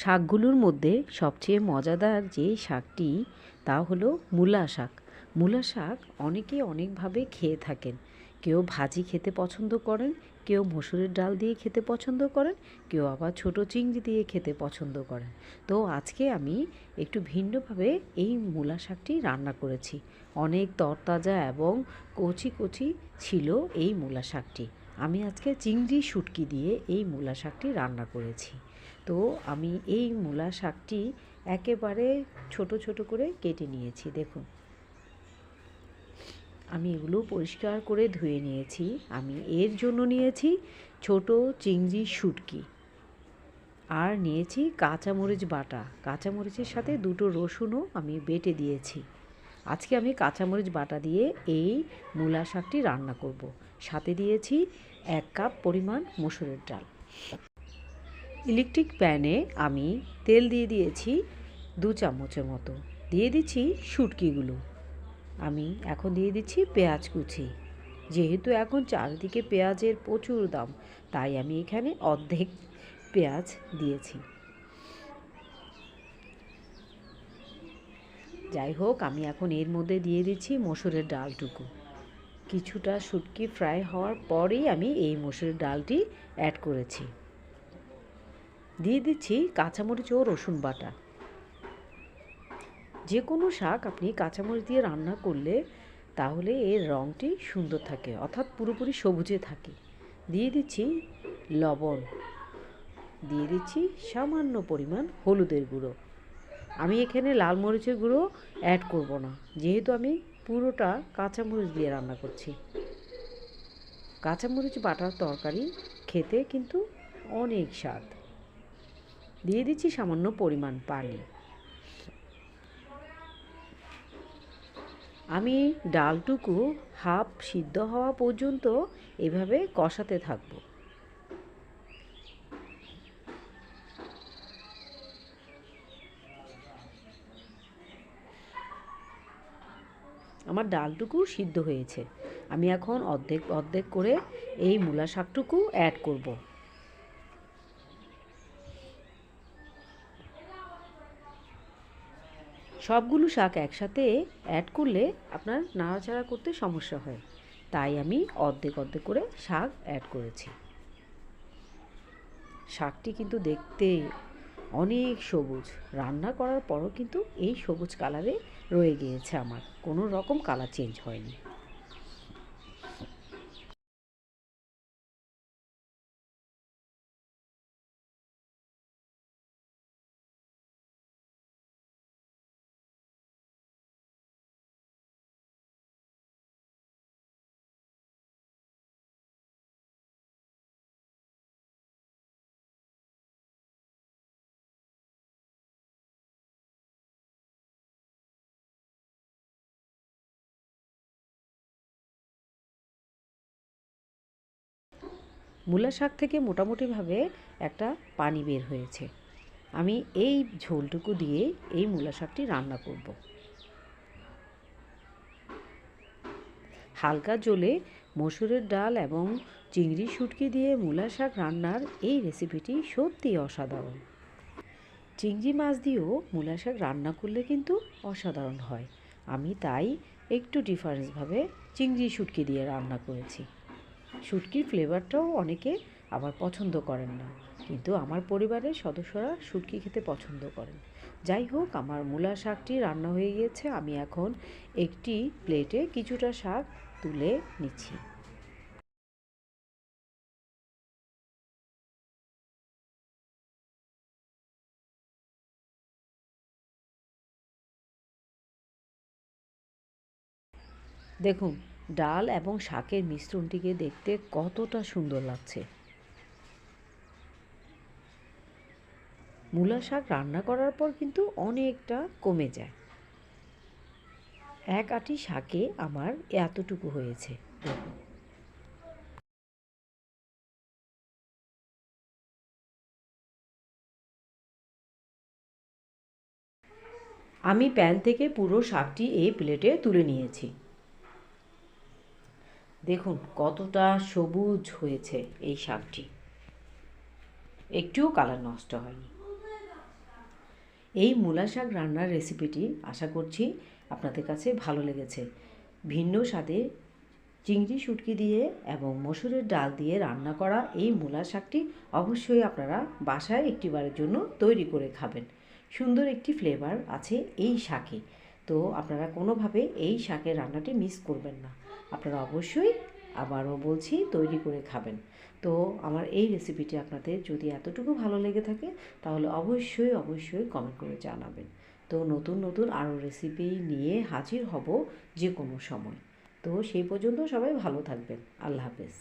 শাকগুলোর মধ্যে সবচেয়ে মজাদার যে শাকটি, তা হলো মূলা শাক। মূলা শাক অনেকে অনেকভাবে খেয়ে থাকেন। কেউ ভাজি খেতে পছন্দ করেন, কেউ মসুরের ডাল দিয়ে খেতে পছন্দ করেন, কেউ আবার ছোট চিংড়ি দিয়ে খেতে পছন্দ করেন। তো আজকে আমি একটু ভিন্নভাবে এই মূলা শাকটি রান্না করেছি। অনেক তরতাজা এবং কচি কচি ছিল এই মূলা শাকটি। আমি আজকে চিংড়ি শুটকি দিয়ে এই মূলা শাকটি রান্না করেছি। তো আমি এই মূলা শাকটি একেবারে ছোট ছোট করে কেটে নিয়েছি, দেখুন। আমি এগুলো পরিষ্কার করে ধুয়ে নিয়েছি। আমি এর জন্য নিয়েছি ছোট চিংড়ি শুটকি আর নিয়েছি কাঁচামরিচ বাটা। কাঁচামরিচের সাথে দুটো রসুনও আমি বেটে দিয়েছি। আজকে আমি কাঁচামরিচ বাটা দিয়ে এই মূলা শাকটি রান্না করব। সাথে দিয়েছি এক কাপ পরিমাণ মসুরের ডাল। ইলেকট্রিক প্যানে আমি তেল দিয়ে দিয়েছি দু চামচের মতো। দিয়ে দিচ্ছি শুটকিগুলো। আমি এখন দিয়ে দিচ্ছি পেঁয়াজ কুচি। যেহেতু এখন চারিদিকে পেঁয়াজের প্রচুর দাম, তাই আমি এখানে অর্ধেক পেঁয়াজ দিয়েছি। যাই হোক, আমি এখন এর মধ্যে দিয়ে দিচ্ছি মসুরের ডালটুকু। কিছুটা শুটকি ফ্রাই হওয়ার পরেই আমি এই মসুরের ডালটি অ্যাড করেছি। দিয়ে দিচ্ছি কাঁচামরিচ ও রসুন বাটা। যে কোনো শাক আপনি কাঁচামরিচ দিয়ে রান্না করলে তাহলে এর রঙটি সুন্দর থাকে, অর্থাৎ পুরোপুরি সবুজে থাকে। দিয়ে দিচ্ছি লবণ। দিয়ে দিচ্ছি সামান্য পরিমাণ হলুদের গুঁড়ো। আমি এখানে লাল মরিচের গুঁড়ো অ্যাড করব না, যেহেতু আমি পুরোটা কাঁচামরিচ দিয়ে রান্না করছি। কাঁচামরিচ বাটার তরকারি খেতে কিন্তু অনেক স্বাদ। দিয়ে দিচ্ছি সামান্য পরিমাণ পানি। আমি ডালটুকু হাফ সিদ্ধ হওয়া পর্যন্ত এভাবে কষাতে থাকব। আমার ডালটুকু সিদ্ধ হয়েছে। আমি এখন অর্ধেক অর্ধেক করে এই মূলা শাকটুকু অ্যাড করব। সবগুলো শাক একসাথে অ্যাড করলে আপনার নাড়াচাড়া করতে সমস্যা হয়। তাই আমি অর্ধেক অর্ধেক করে শাক অ্যাড করেছি। শাকটি কিন্তু দেখতে অনেক সবুজ। রান্না করার পরও কিন্তু এই সবুজ কালারে রয়ে গিয়েছে আমার। কোনো রকম কালার চেঞ্জ হয়নি। মূলা শাক থেকে মোটামুটিভাবে একটা পানি বের হয়েছে। আমি এই ঝোলটুকু দিয়ে এই মূলা শাকটি রান্না করব। হালকা জলে মসুরের ডাল এবং চিংড়ি শুটকি দিয়ে মূলা শাক রান্নার এই রেসিপিটি সত্যি অসাধারণ। চিংড়ি মাছ দিয়েও মূলা শাক রান্না করলে কিন্তু অসাধারণ হয়। আমি তাই একটু ডিফারেন্সভাবে চিংড়ি শুটকি দিয়ে রান্না করেছি। শুটকির ফ্লেভারটাও অনেকে আবার পছন্দ করেন না। কিন্তু আমার পরিবারের সদস্যরা শুটকি খেতে পছন্দ করেন। যাই হোক, আমার মূলা শাকটি রান্না হয়ে গিয়েছে। আমি এখন একটি প্লেটে কিছুটা শাক তুলে নিচ্ছি। দেখুন ডাল এবং শাকের মিশ্রণটিকে দেখতে কতটা সুন্দর লাগছে। মূলা শাক রান্না করার পর কিন্তু অনেকটা কমে যায়। এক আটি শাকে আমার এতটুকু হয়েছে। আমি প্যান থেকে পুরো শাকটি এই প্লেটে তুলে নিয়েছি। দেখুন, কতটা সবুজ হয়েছে এই শাকটি। একটুও কালার নষ্ট হয়নি। এই মূলা শাক রান্নার রেসিপিটি আশা করছি আপনাদের কাছে ভালো লেগেছে। ভিন্ন স্বাদে চিংড়ি শুটকি দিয়ে এবং মসুরের ডাল দিয়ে রান্না করা এই মূলা শাকটি অবশ্যই আপনারা বাসায় একটিবারের জন্য তৈরি করে খাবেন। সুন্দর একটি ফ্লেভার আছে এই শাকে। তো আপনারা কোনোভাবে এই শাকের রান্নাটি মিস করবেন না। আপনারা অবশ্যই আবারও বলছি তৈরি করে খাবেন। তো আমার এই রেসিপিটি আপনাদের যদি এতটুকু ভালো লেগে থাকে, তাহলে অবশ্যই অবশ্যই কমেন্ট করে জানাবেন। তো নতুন নতুন আরও রেসিপি নিয়ে হাজির হব যে কোনো সময়। তো সেই পর্যন্ত সবাই ভালো থাকবেন। আল্লাহ হাফেজ।